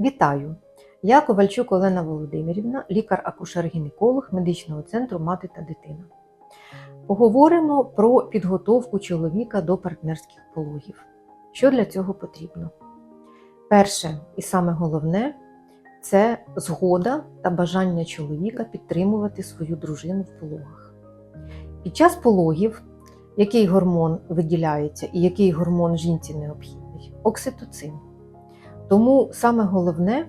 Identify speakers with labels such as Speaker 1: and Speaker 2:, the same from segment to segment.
Speaker 1: Вітаю! Я Ковальчук Олена Володимирівна, лікар-акушер-гінеколог медичного центру Мати та дитина. Поговоримо про підготовку чоловіка до партнерських пологів. Що для цього потрібно? Перше і саме головне це згода та бажання чоловіка підтримувати свою дружину в пологах. Під час пологів який гормон виділяється і який гормон жінці необхідний? Окситоцин. Тому саме головне,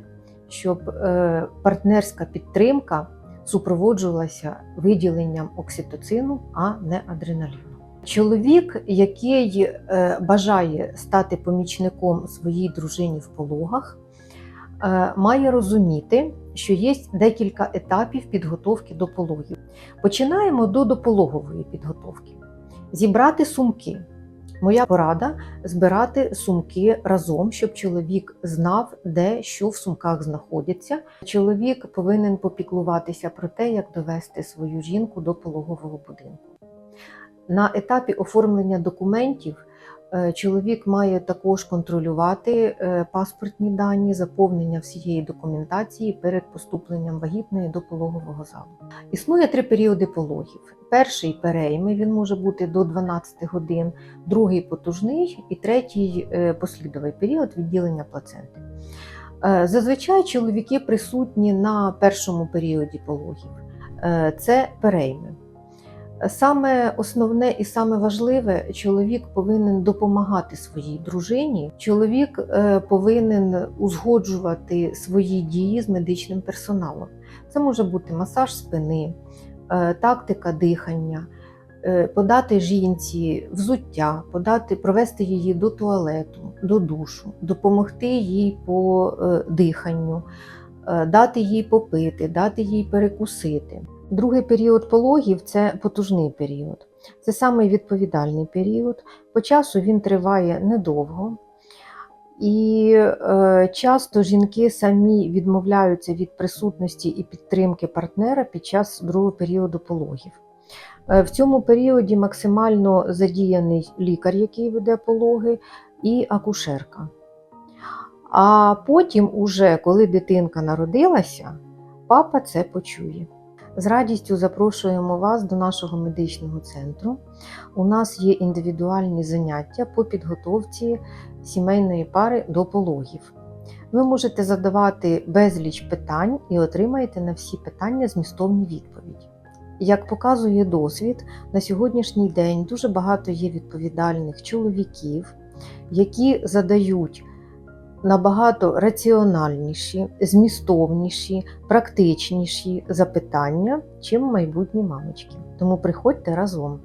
Speaker 1: щоб е, партнерська підтримка супроводжувалася виділенням окситоцину, а не адреналіну. Чоловік, який е, бажає стати помічником своїй дружині в пологах, е, має розуміти, що є декілька етапів підготовки до пологів. Починаємо до допологової підготовки. Зібрати сумки. Моя порада збирати сумки разом, щоб чоловік знав, де що в сумках знаходиться. Чоловік повинен попіклуватися про те, як довести свою жінку до пологового будинку. На етапі оформлення документів чоловік має також контролювати е, паспортні дані, заповнення всієї документації перед поступленням вагітної до пологового залу. Існує три періоди пологів. Перший перейми, він може бути до 12 годин, другий потужний і третій е, послідовий період відділення плаценти. Е, Зазвичай чоловіки присутні на першому періоді пологів. Е, Це перейми. Саме основне і саме важливе, чоловік повинен допомагати своїй дружині. Чоловік е, повинен узгоджувати свої дії з медичним персоналом. Це може бути масаж спини, е, тактика дихання, е, подати жінці взуття, подати, провести її до туалету, до душу, допомогти їй по диханню, дати їй попити, дати їй перекусити. Другий період пологів це потужний період. Це самий відповідальний період. По часу він триває недовго. І е, часто жінки самі відмовляються від присутності і підтримки партнера під час другого періоду пологів. Е, в цьому періоді максимально задіяний лікар, який веде пологи, і акушерка. А потім, уже коли дитинка народилася, папа це почує. З радістю запрошуємо вас до нашого медичного центру. У нас є індивідуальні заняття по підготовці сімейної пари до пологів. Ви можете задавати безліч питань і отримаєте на всі питання змістовні відповіді. Як показує досвід, на сьогоднішній день дуже багато є відповідальних чоловіків, які задають набагато раціональніші, змістовніші, практичніші запитання, чим майбутні мамочки. Тому приходьте разом.